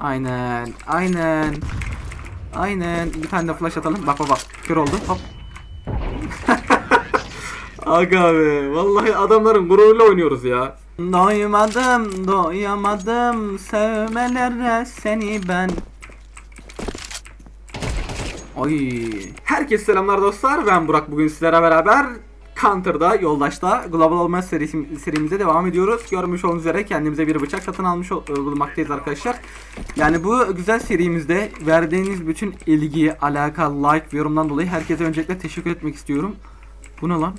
Aynen. Aynen. Aynen. Bir tane de flash atalım. Bak bak bak. Kör oldu. Hop. Aga be. Vallahi adamların gururuyla oynuyoruz ya. Doymadım, doyamadım sevmelere seni ben. Oy. Herkese selamlar dostlar. Ben Burak. Bugün sizlere beraber Counter'da, Yoldaş'ta Global Olmaz serisi, serimize devam ediyoruz. Görmüş olduğunuz üzere kendimize bir bıçak satın almış ol- bulunmaktayız arkadaşlar. Yani bu güzel serimizde verdiğiniz bütün ilgi, alaka, like ve yorumdan dolayı herkese öncelikle teşekkür etmek istiyorum. Bu ne lan?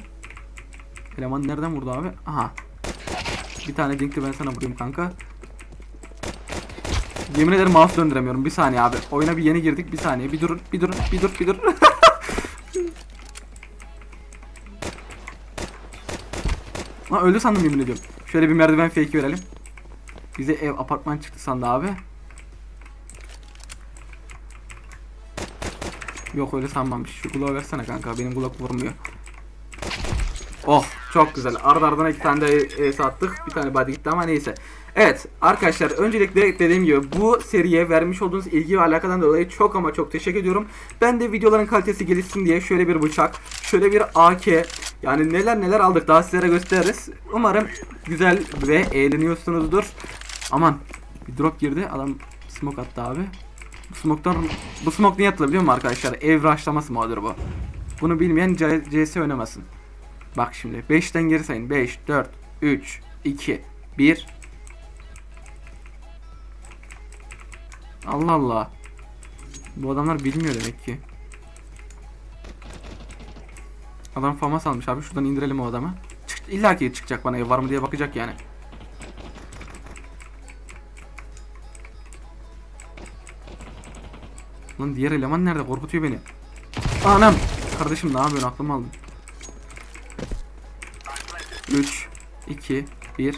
Eleman nereden vurdu abi? Aha. Bir tane dinkli ben sana vurayım kanka. Yemin ederim mouse döndüremiyorum. Bir saniye abi. Oyuna bir yeni girdik. Bir saniye. Bir durun. Bir durun. Bir dur. Bir dur. Lan öldü sandım yemin ediyorum. Şöyle bir merdiven fake verelim. Bize ev apartman çıktı sandı abi. Yok öyle sanmamış. Şu kulağı versene kanka. Benim kulak vurmuyor. Oh çok güzel. Ardı ardına iki tane de e, sattık. Bir tane body gitti ama neyse. Evet arkadaşlar öncelikle dediğim gibi bu seriye vermiş olduğunuz ilgi ve alakadan dolayı çok ama çok teşekkür ediyorum. Ben de videoların kalitesi gelişsin diye şöyle bir bıçak, şöyle bir AK yani neler neler aldık daha sizlere gösteririz. Umarım güzel ve eğleniyorsunuzdur. Aman bir drop girdi adam smoke attı abi. Bu smoke'tan bu smoke niye atılır biliyor musun arkadaşlar? Ev rushlama smoke'dur bu. Bunu bilmeyen CS oynamasın. Bak şimdi 5'ten geri sayın. 5, 4, 3, 2, 1. Allah Allah. Bu adamlar bilmiyor demek ki. Adam famas almış abi. Şuradan indirelim o adamı. Çık, illa ki çıkacak bana ev var mı diye bakacak yani. Lan diğer eleman nerede? Korkutuyor beni. Anam. Kardeşim ne yapıyorsun? Aklımı aldın. 3 2 1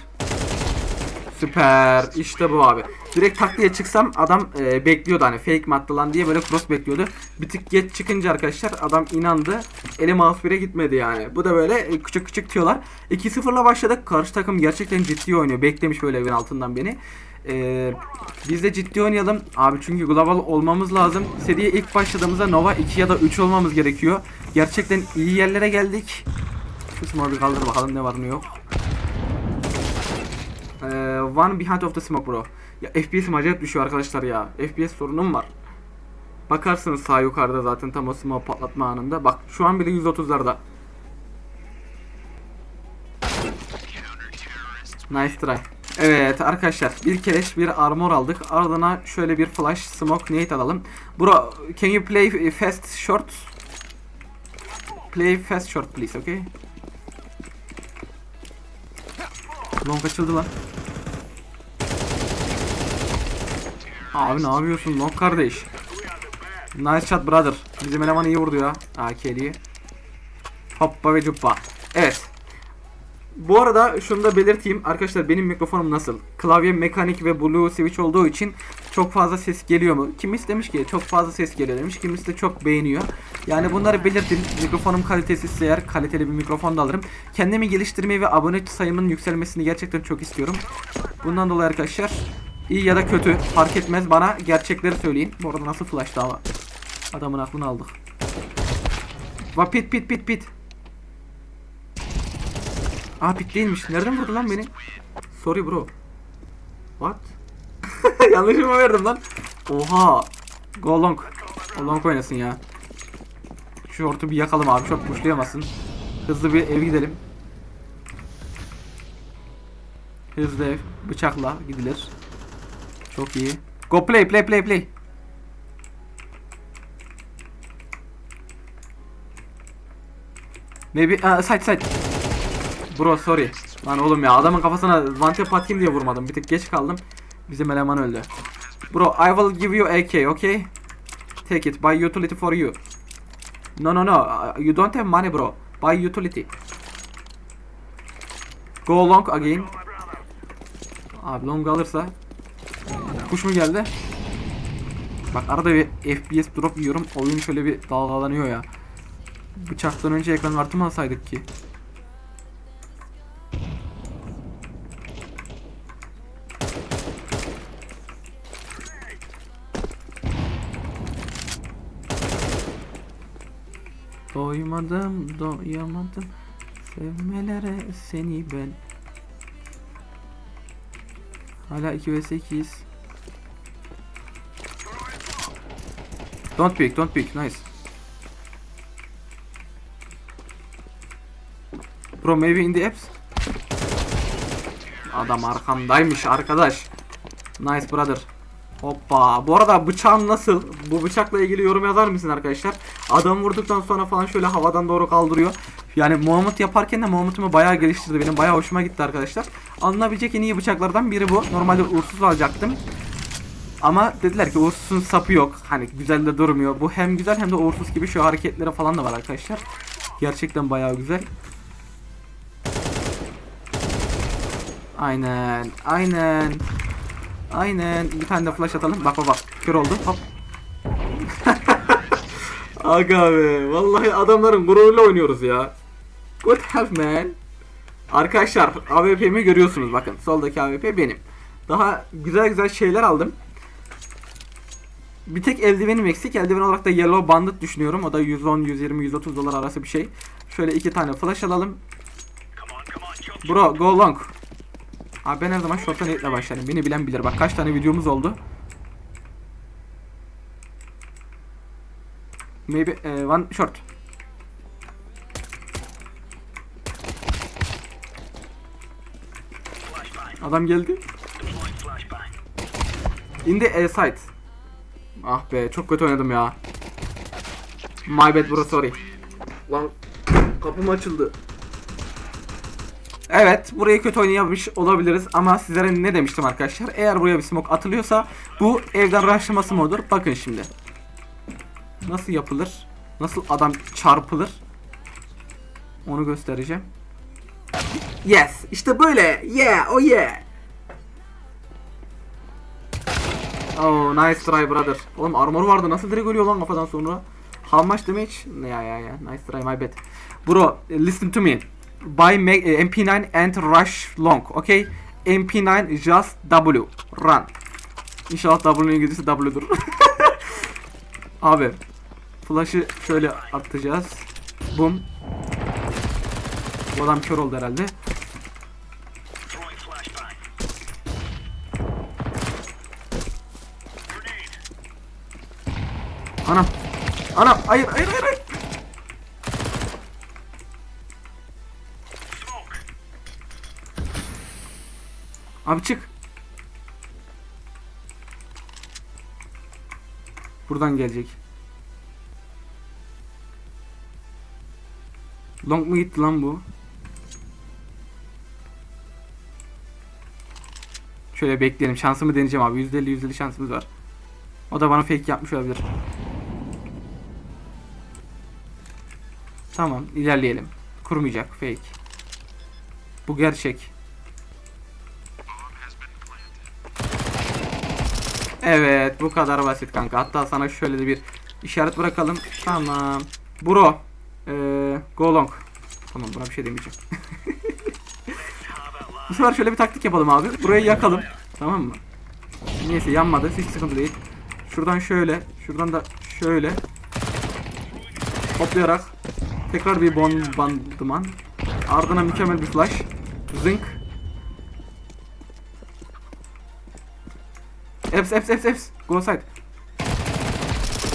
Süper. İşte bu abi. Direkt tak çıksam adam e, bekliyordu hani fake mi attı lan diye böyle cross bekliyordu. Bir tık geç çıkınca arkadaşlar adam inandı. Eli mouse 1'e gitmedi yani. Bu da böyle e, küçük küçük tiyorlar. 2-0'la başladık. Karşı takım gerçekten ciddi oynuyor. Beklemiş böyle evin altından beni. E, biz de ciddi oynayalım. Abi çünkü global olmamız lazım. Seriye ilk başladığımızda Nova 2 ya da 3 olmamız gerekiyor. Gerçekten iyi yerlere geldik. Şu smoke'u kaldır bakalım ne var ne yok. Ee, one behind of the smoke bro. Ya FPS'im acayip düşüyor arkadaşlar ya. FPS sorunum var. Bakarsınız sağ yukarıda zaten tam o smoke patlatma anında. Bak şu an bile 130'larda. Nice try. Evet arkadaşlar bir keleş bir armor aldık. Ardına şöyle bir flash smoke nade alalım. Bro can you play fast short? Play fast short please okay? Long açıldı lan. Abi ne yapıyorsun Long kardeş? Nice shot brother. Bizim eleman iyi vurdu ya. AK'liyi. Hoppa ve cuppa. Evet. Bu arada şunu da belirteyim. Arkadaşlar benim mikrofonum nasıl? Klavye mekanik ve blue switch olduğu için çok fazla ses geliyor mu? Kimisi demiş ki çok fazla ses geliyor demiş. Kimisi de çok beğeniyor. Yani bunları belirtin. Mikrofonum kalitesiz eğer kaliteli bir mikrofon da alırım. Kendimi geliştirmeyi ve abone sayımın yükselmesini gerçekten çok istiyorum. Bundan dolayı arkadaşlar iyi ya da kötü fark etmez bana gerçekleri söyleyin. Bu arada nasıl flash daha Adamın aklını aldık. Va pit pit pit pit. Aa pit değilmiş. Nereden vurdu lan beni? Sorry bro. What? Yanlış mı verdim lan? Oha. Go long. Go long oynasın ya. Şu ortu bir yakalım abi. Çok pushlayamazsın. Hızlı bir ev gidelim. Hızlı ev. Bıçakla gidilir. Çok iyi. Go play play play play. Maybe uh, side side. Bro sorry. Lan oğlum ya adamın kafasına tap atayım diye vurmadım. Bir tık geç kaldım. Bizim eleman öldü. Bro I will give you AK okay? Take it. Buy utility for you. No no no. uh, You don't have money bro. Buy utility. Go long again. Abi long alırsa. Kuş mu geldi? Bak arada bir FPS drop yiyorum. Oyun şöyle bir dalgalanıyor ya. Bıçaktan önce ekran kartı mı alsaydık ki? Doymadım, doyamadım. Sevmelere seni ben. Hala 2 vs 2'yiz. Don't pick, don't pick. Nice. Bro maybe in the apps. Adam arkamdaymış arkadaş. Nice brother. Hoppa. Bu arada bıçağın nasıl? Bu bıçakla ilgili yorum yazar mısın arkadaşlar? Adam vurduktan sonra falan şöyle havadan doğru kaldırıyor. Yani Muhammed yaparken de Muhammed'ımı bayağı geliştirdi. Benim bayağı hoşuma gitti arkadaşlar. Alınabilecek en iyi bıçaklardan biri bu. Normalde uğursuz alacaktım. Ama dediler ki uğursuzun sapı yok. Hani güzel de durmuyor. Bu hem güzel hem de uğursuz gibi şu hareketleri falan da var arkadaşlar. Gerçekten bayağı güzel. Aynen. Aynen. Aynen. Bir tane de flash atalım. Bak bak bak. Kör oldu. Hop. Aga be. Vallahi adamların gururuyla oynuyoruz ya. Good help man. Arkadaşlar AWP'mi görüyorsunuz bakın. Soldaki AWP benim. Daha güzel güzel şeyler aldım. Bir tek eldivenim eksik. Eldiven olarak da Yellow Bandit düşünüyorum. O da 110, 120, 130 dolar arası bir şey. Şöyle iki tane flash alalım. Bro go long. Abi ben her zaman short'tan hitle başlarım. Beni bilen bilir. Bak kaç tane videomuz oldu. Maybe eh, one short. Adam geldi. In the A side. Ah be çok kötü oynadım ya. My bad bro sorry. Lan kapım açıldı. Evet burayı kötü oynayamış olabiliriz ama sizlere ne demiştim arkadaşlar? Eğer buraya bir smoke atılıyorsa bu evden rushlaması mı olur bakın şimdi. Nasıl yapılır? Nasıl adam çarpılır? Onu göstereceğim. Yes işte böyle. Yeah oh yeah. Oh nice try brother. Oğlum armor vardı. Nasıl direkt ölüyor lan kafadan sonra? How much damage? Ya ya ya. Nice try my bad. Bro listen to me buy Mag- eh, MP9 and rush long. Okay? MP9 just W. Run. İnşallah W'nin İngilizcesi W'dur. Abi. Flash'ı şöyle atacağız. Boom. Bu adam kör oldu herhalde. Anam. Anam. Hayır hayır hayır. hayır. Abi çık. Buradan gelecek. Long mu gitti lan bu? Şöyle bekleyelim. Şansımı deneyeceğim abi. %50 %50 şansımız var. O da bana fake yapmış olabilir. Tamam, ilerleyelim. Kurmayacak fake. Bu gerçek. Evet bu kadar basit kanka. Hatta sana şöyle de bir işaret bırakalım. Tamam. Bro. Ee, go long. Tamam buna bir şey demeyeceğim. bu sefer şöyle bir taktik yapalım abi. Burayı yakalım. Tamam mı? Neyse yanmadı. Hiç sıkıntı değil. Şuradan şöyle. Şuradan da şöyle. Toplayarak. Tekrar bir bon bandıman. Ardına mükemmel bir flash. Zınk. Eps eps eps eps. Go side.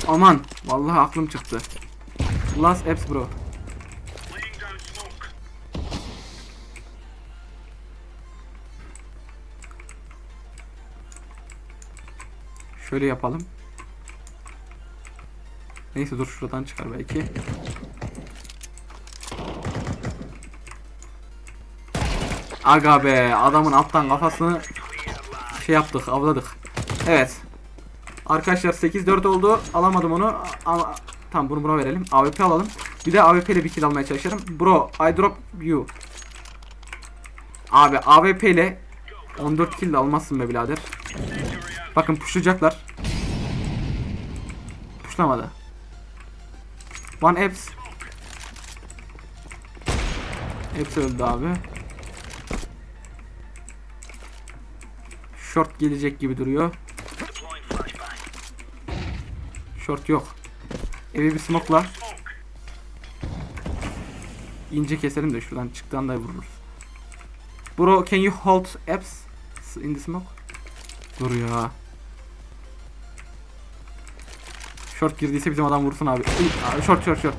Aman. Vallahi aklım çıktı. Last eps bro. Şöyle yapalım. Neyse dur şuradan çıkar belki. Aga be adamın alttan kafasını şey yaptık avladık. Evet. Arkadaşlar 8-4 oldu. Alamadım onu. Ama tamam bunu buna verelim. AWP alalım. Bir de AWP ile bir kill almaya çalışırım. Bro I drop you. Abi AWP ile 14 kill de almazsın be birader. Bakın pushlayacaklar. Pushlamadı. One apps. Hepsi öldü abi. Short gelecek gibi duruyor. Short yok. Evi bir smoke'la. ince keselim de şuradan çıktan da vururuz. Bro can you hold apps in the smoke? Dur ya. Short girdiyse bizim adam vursun abi. Short short short.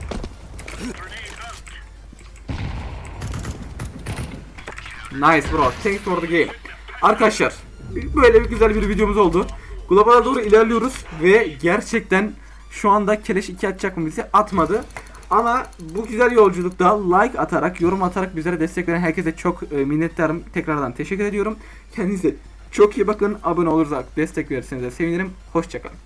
Nice bro. Thanks for the game. Arkadaşlar böyle bir güzel bir videomuz oldu. Globala doğru ilerliyoruz ve gerçekten şu anda Keleş 2 atacak mı bize? Atmadı. Ama bu güzel yolculukta like atarak, yorum atarak bizlere destek veren herkese çok e, minnettarım. Tekrardan teşekkür ediyorum. Kendinize çok iyi bakın. Abone olursak destek verirseniz de sevinirim. Hoşçakalın.